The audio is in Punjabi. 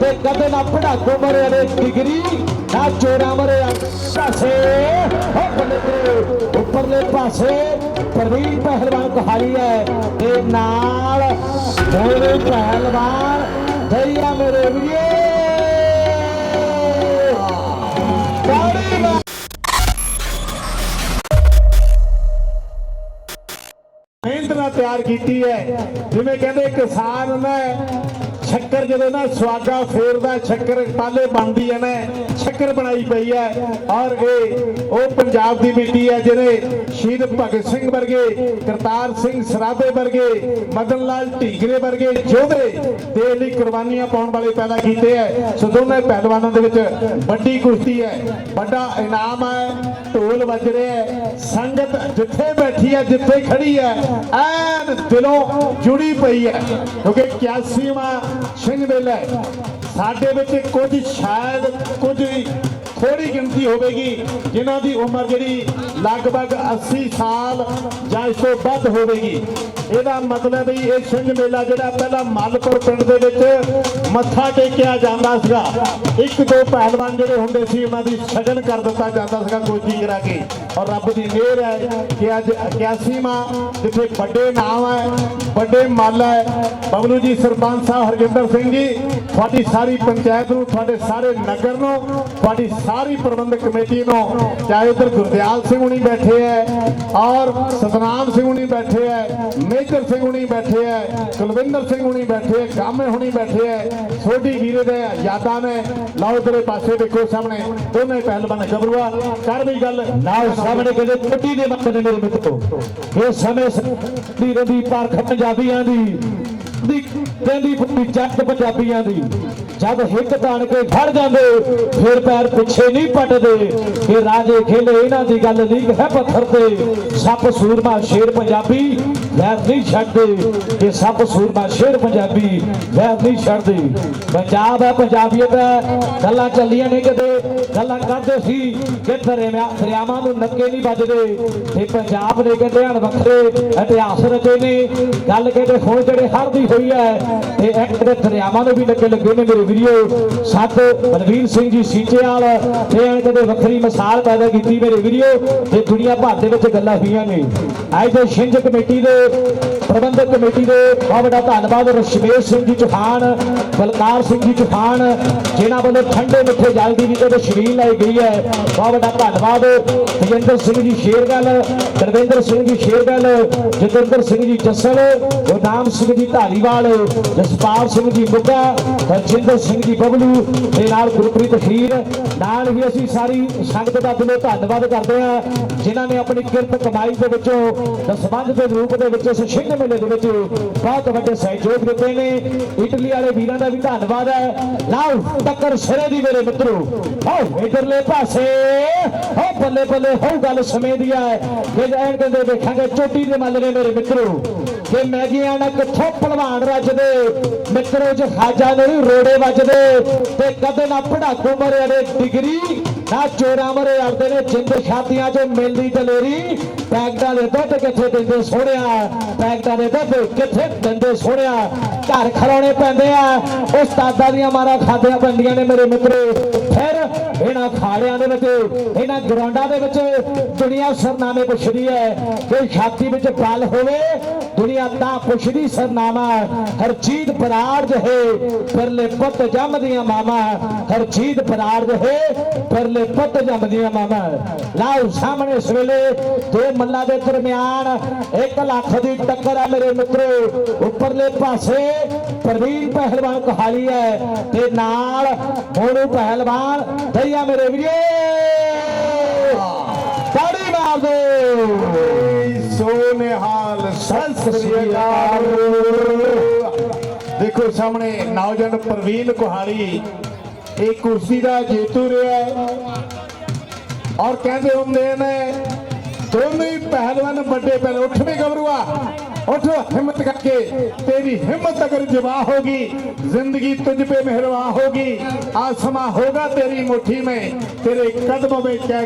ਤੇ ਕਦੇ ਨਾ ਪੜਾਕੋ ਮਰੇ ਰੇ ਡਿਗਰੀ, ਨਾ ਚੋਰਾ ਮਰੇ ਪਾਸੇ ਉੱਪਰਲੇ ਪਾਸੇ, ਪ੍ਰਵੀਨ ਪਹਿਲਵਾਨ ਕਹਾਲੀ ਹੈ। ਤੇ ਨਾਲ ਦੋਨੇ ਪਹਿਲਵਾਨ ਦਈਆ ਮੇਰੇ ਵੀਰੇ। ਮਿਹਨਤ ਨਾਲ ਤਿਆਰ ਕੀਤੀ ਹੈ। ਜਿਵੇਂ ਕਹਿੰਦੇ ਕਿਸਾਨ ਮੈਂ ਛੱਕਰ ਜਦੋਂ ਨਾ ਸਵਾਗਾ ਫੇਰਦਾ ਛੱਕਰ ਪਾਲੇ ਬਣਦੀ ਹੈ ਨਾ। ਸ਼ੱਕਰ ਬਣਾਈ ਪਈ ਹੈ। ਔਰ ਇਹ ਉਹ ਪੰਜਾਬ ਦੀ ਮਿੱਟੀ ਹੈ ਜਿਹਨੇ ਸ਼ਹੀਦ ਭਗਤ ਸਿੰਘ ਵਰਗੇ, ਕਰਤਾਰ ਸਿੰਘ ਸਰਾਭੇ ਵਰਗੇ, ਮਦਨ ਲਾਲ ਢੀਗਰੇ ਵਰਗੇ ਯੋਧੇ ਦੇਸ਼ ਲਈ ਕੁਰਬਾਨੀਆਂ ਪਾਉਣ ਵਾਲੇ ਪੈਦਾ ਕੀਤੇ ਹੈ। ਸੋ ਦੋਨੇ ਪਹਿਲਵਾਨਾਂ ਦੇ ਵਿੱਚ ਵੱਡੀ ਕੁਸ਼ਤੀ ਹੈ। ਵੱਡਾ ਇਨਾਮ ਹੈ। ਢੋਲ ਵੱਜ ਰਿਹਾ ਹੈ। ਸੰਗਤ ਜਿੱਥੇ ਬੈਠੀ ਹੈ, ਜਿੱਥੇ ਖੜੀ ਹੈ, ਐਨ ਦਿਲੋਂ ਜੁੜੀ ਪਈ ਹੈ। ਕਿਉਂਕਿ 81ਵਾਂ ਸਿੰਘ ਮੇਲਾ ਸਾਡੇ ਵਿੱਚ ਕੁਝ ਸ਼ਾਇਦ ਕੁਝ ਥੋੜੀ ਗਿਣਤੀ ਹੋਵੇਗੀ, ਜਿਨ੍ਹਾਂ ਦੀ ਉਮਰ ਜਿਹੜੀ ਲਗਭਗ 80 ਸਾਲ ਜਾਂ ਇਸ ਤੋਂ ਵੱਧ ਹੋਵੇਗੀ। ਇਹਦਾ ਮਤਲਬ ਹੀ ਇਹ ਸਿੰਘ ਮੇਲਾ ਜਿਹੜਾ ਪਹਿਲਾਂ ਮਲਪੁਰ ਪਿੰਡ ਦੇ ਵਿੱਚ ਮੱਥਾ ਟੇਕਿਆ ਜਾਂਦਾ ਸੀਗਾ। ਇੱਕ ਦੋ ਪਹਿਲਵਾਨ ਜਿਹੜੇ ਹੁੰਦੇ ਸੀ, ਉਹਨਾਂ ਦੀ ਸ਼ਗਨ ਕਰ ਦਿੱਤਾ ਜਾਂਦਾ ਸੀਗਾ ਕੋਚੀ ਕਰਾ ਕੇ। ਔਰ ਰੱਬ ਦੀ ਮਿਹਰ ਹੈ ਕਿ ਅੱਜ 81ਵਾਂ ਜਿੱਥੇ ਵੱਡੇ ਨਾਮ ਹੈ, ਵੱਡੇ ਮੱਲ ਹੈ। ਬਬਲੂ ਜੀ, ਸਰਪੰਚ ਸਾਹਿਬ ਹਰਜਿੰਦਰ ਸਿੰਘ ਜੀ, ਤੁਹਾਡੀ ਸਾਰੀ ਪੰਚਾਇਤ ਨੂੰ, ਤੁਹਾਡੇ ਸਾਰੇ ਨਗਰ ਨੂੰ, ਤੁਹਾਡੀ ਸਾਰੀ ਪ੍ਰਬੰਧਕ ਕਮੇਟੀ ਨੂੰ, ਚਾਹੇ ਉਧਰ ਗੁਰਦਿਆਲ ਸਿੰਘ ਹੁਣੀ ਬੈਠੇ ਹੈ ਔਰ ਸਤਨਾਮ ਸਿੰਘ ਹੁਣੀ ਬੈਠੇ ਹੈ ਮੇਜਰ ਸਿੰਘ ਹੁਣੀ ਬੈਠੇ ਹੈ ਕੁਲਵਿੰਦਰ ਸਿੰਘ ਹੁਣੀ ਬੈਠੇ ਹੈ ਗਾਮੇ ਹੁਣੀ ਬੈਠੇ ਹੈ ਸੋਢੀ ਵੀਰੇ ਦੇ ਯਾਦਾਂ ਨੇ। ਲਓ ਤੇਰੇ ਪਾਸੇ ਦੇਖੋ ਸਾਹਮਣੇ, ਦੋਨੇ ਪਹਿਲਵਾਨ ਗੱਭਰੂਆ। ਕਰ ਵੀ ਗੱਲ, ਨਾਲ ਸਾਹਮਣੇ ਕਹਿੰਦੇ ਟੁੱਟੀ ਦੇ ਮੱਥੇ ਨੇ ਮੇਰੇ ਮਿੱਤਰੋ ਇਹ ਸਮੇਂ ਦੀ ਰਦੀ ਪਾਰਖ ਪੰਜਾਬੀਆਂ ਦੀ ਦੀ ਕਹਿੰਦੀ ਜੱਟ ਪੰਜਾਬੀਆਂ ਦੀ। ਜਦ ਹਿੱਕ ਤਾਣ ਕੇ ਖੜ ਜਾਂਦੇ, ਫਿਰ ਪੈਰ ਪਿੱਛੇ ਨਹੀਂ ਪਟਦੇ। ਕਿ ਰਾਜੇ ਖੇਲੇ, ਇਹਨਾਂ ਦੀ ਗੱਲ ਨਹੀਂ ਹੈ ਪੱਥਰ ਤੇ। ਸੱਪ, ਸੂਰਮਾ, ਸ਼ੇਰ, ਪੰਜਾਬੀ ਵੈਰ ਨਹੀਂ ਛੱਡਦੇ ਇਹ ਸਭ ਸੂਰਮਾ ਸ਼ੇਰ ਪੰਜਾਬੀ ਵੈਰ ਨਹੀਂ ਛੱਡਦੇ। ਪੰਜਾਬ ਹੈ, ਪੰਜਾਬੀਅਤ ਹੈ, ਗੱਲਾਂ ਚੱਲੀਆਂ ਨੇ ਕਦੇ। ਗੱਲਾਂ ਕਰਦੇ ਸੀ ਕਿ ਦਰਿਆਵਾਂ ਨੂੰ ਨੱਕੇ ਨਹੀਂ ਵੱਜਦੇ। ਤੇ ਪੰਜਾਬ ਨੇ ਕਹਿੰਦੇ ਹਨ ਵੱਖਰੇ ਇਤਿਹਾਸ ਰਚੇ ਨੇ। ਗੱਲ ਕਹਿੰਦੇ ਹੁਣ ਜਿਹੜੇ ਹਰ ਦੀ ਹੋਈ ਹੈ, ਤੇ ਇੱਕ ਦੇ ਦਰਿਆਵਾਂ ਨੂੰ ਵੀ ਨੱਕੇ ਲੱਗੇ ਨੇ ਮੇਰੇ ਵੀਡੀਓ ਸੱਤ, ਬਲਵੀਰ ਸਿੰਘ ਜੀ ਸੀਚੇਵਾਲ, ਤੇ ਐਨ ਕਹਿੰਦੇ ਵੱਖਰੀ ਮਿਸਾਲ ਪੈਦਾ ਕੀਤੀ ਮੇਰੇ ਵੀਡੀਓ ਤੇ ਦੁਨੀਆ ਭਰ ਦੇ ਵਿੱਚ ਗੱਲਾਂ ਹੋਈਆਂ ਨੇ। ਅੱਜ ਦੇ ਛਿੰਝ ਕਮੇਟੀ ਦੇ ਪ੍ਰਬੰਧਕ ਕਮੇਟੀ ਦੇ ਬਹੁਤ ਵੱਡਾ ਧੰਨਵਾਦ, ਰਸ਼ਮੇਸ਼ ਸਿੰਘ ਜੀ ਚੌਹਾਨ, ਬਲਕਾਰ ਸਿੰਘ ਜੀ ਚੌਹਾਨ, ਜਿਨ੍ਹਾਂ ਵੱਲੋਂ ਠੰਡੇ ਮਿੱਠੇ ਜਲ ਦੀ ਵੀ ਤੇ ਸ਼ਰੀਰ ਲਾਈ ਗਈ ਹੈ। ਬਹੁਤ ਵੱਡਾ ਧੰਨਵਾਦ ਤੇਜਿੰਦਰ ਸਿੰਘ ਜੀ ਸ਼ੇਰਗਲ, ਦਰਵਿੰਦਰ ਸਿੰਘ ਜੀ ਸ਼ੇਰਗਲ, ਜਤਿੰਦਰ ਸਿੰਘ ਜੀ ਜੱਸਲ, ਗੁਰਨਾਮ ਸਿੰਘ ਜੀ ਧਾਲੀਵਾਲ ਜਸਪਾਲ ਸਿੰਘ ਜੀ ਮੁੱਗਾ ਹਰਜਿੰਦਰ ਸਿੰਘ ਜੀ ਬਬਲੂ ਦੇ ਨਾਲ ਗੁਰਪ੍ਰੀਤ ਖੀਰ ਨਾਲ ਵੀ ਅਸੀਂ ਸਾਰੀ ਸੰਗਤ ਦਾ ਦਿਲੋਂ ਧੰਨਵਾਦ ਕਰਦੇ ਹਾਂ, ਜਿਨ੍ਹਾਂ ਨੇ ਆਪਣੀ ਕਿਰਤ ਕਮਾਈ ਦੇ ਵਿੱਚੋਂ ਦਸਵੰਧ ਦੇ ਰੂਪ ਦੇ ਵਿੱਚ ਇਸ ਸਿੰਘ ਮੇਲੇ ਦੇ ਵਿੱਚ ਬਹੁਤ ਵੱਡੇ ਸਹਿਯੋਗ ਦਿੱਤੇ ਨੇ। ਇਟਲੀ ਵਾਲੇ ਵੀਰਾਂ ਦਾ ਵੀ ਧੰਨਵਾਦ ਹੈ। ਲਾਓ ਟੱਕਰ ਸਿਰੇ ਦੀ ਮੇਰੇ ਮਿੱਤਰੋ। ਆਓ, ਇਧਰਲੇ ਪਾਸੇ। ਹੋ, ਬੱਲੇ ਬੱਲੇ, ਹੋ, ਗੱਲ ਸਮੇਂ ਦੀ ਹੈ। ਕਿ ਐਨ ਕਹਿੰਦੇ, ਵੇਖਾਂਗੇ ਚੋਟੀ ਦੇ ਮੱਲ ਨੇ ਮੇਰੇ ਮਿੱਤਰੋ। ਕਿ ਮੈਗੀਆਂ ਨਾਲ ਕਿੱਥੋਂ ਭਲਵਾਨ ਰੱਜਦੇ? ਮਿੱਤਰੋ ਚ ਨਹੀਂ, ਰੋੜੇ ਵੱਜਦੇ। ਤੇ ਕਦੇ ਨਾ ਪੜਾਕੂ ਮਰੇ ਡਿਗਰੀ, ਨਾ ਚੋਰਾ ਮਰੇ ਅੜਦੇ ਨੇ ਜਿੰਦ ਛਾਤੀਆਂ ਚ ਮਿਲਦੀ ਦਲੇਰੀ। ਪੈਕਟਾਂ ਦੇ ਦੁੱਧ ਕਿੱਥੇ ਦਿੰਦੇ ਸੋਹਣਿਆ? ਪੈਕਟਾਂ ਦੇ ਦੁੱਧ ਕਿੱਥੇ ਦਿੰਦੇ ਸੋਹਣਿਆ? ਘਰ ਖਲਾਉਣੇ ਪੈਂਦੇ ਆ। ਉਸਤਾਦਾਂ ਦੀਆਂ ਮਾਰਾਂ ਖਾਦਿਆਂ ਪੈਂਦੀਆਂ ਨੇ ਮੇਰੇ ਮਿੱਤਰੋ। ਫਿਰ ਇਹਨਾਂ ਖਾੜਿਆਂ ਦੇ ਵਿੱਚ, ਇਹਨਾਂ ਗਰਾਊਂਡਾਂ ਦੇ ਵਿੱਚ ਦੁਨੀਆ ਸਰਨਾਮੇ ਪੁੱਛਦੀ ਹੈ ਕਿ ਛਾਤੀ ਵਿੱਚ ਪਲ ਹੋਵੇ, ਦੁਨੀਆ ਤਾਂ ਪੁੱਛਦੀ ਸਰਨਾਮਾ। ਹਰਜੀਤ ਬਰਾੜ ਜਹੇ ਪਰਲੇ ਪੁੱਤ ਜੰਮਦੀਆਂ ਮਾਮਾ ਹਰਜੀਤ ਬਰਾੜ ਜਹੇ ਪਰਲੇ ਪੁੱਤ ਜੰਮਦੀਆਂ ਮਾਮਾ ਲਾਓ ਸਾਹਮਣੇ ਇਸ ਵੇਲੇ ਦੋ ਮੱਲਾਂ ਦੇ ਦਰਮਿਆਨ 1 ਲੱਖ ਦੀ ਟੱਕਰ ਹੈ ਮੇਰੇ ਮਿੱਤਰੋ। ਉੱਪਰਲੇ ਪਾਸੇ ਪ੍ਰਵੀਨ ਪਹਿਲਵਾਨ ਕਹਾਲੀ ਹੈ ਤੇ ਨਾਲ ਮੋਨੂ ਪਹਿਲਵਾਨ ਦਈਆ ਮੇਰੇ ਵੀਰੇ। ਤਾੜੀ ਮਾਰ ਦਿਓ ਸੋ ਨਿਹਾਲ ਸਤਿ ਸ੍ਰੀ ਅਕਾਲ। ਦੇਖੋ ਸਾਹਮਣੇ ਨੌਜਵਾਨ ਪ੍ਰਵੀਨ ਕੁਹਾੜੀ ਇਹ ਕੁਰਸੀ ਦਾ ਜੇਤੂ ਰਿਹਾ ਹੈ। ਔਰ ਕਹਿੰਦੇ ਹੁੰਦੇ ਨੇ ਦੋਨੇ ਹੀ ਪਹਿਲਵਾਨ ਵੱਡੇ ਪਹਿਲ ਉੱਠ ਵੀ ਗਬਰੂਆ ਉੱਠ ਹਿੰਮਤ ਕਰਕੇ तेरी हिम्मत अगर जवा होगी जिंदगी तुझ पे मेहरबा होगी आसमां होगा तेरी मुट्ठी में तेरे कदमों में क्या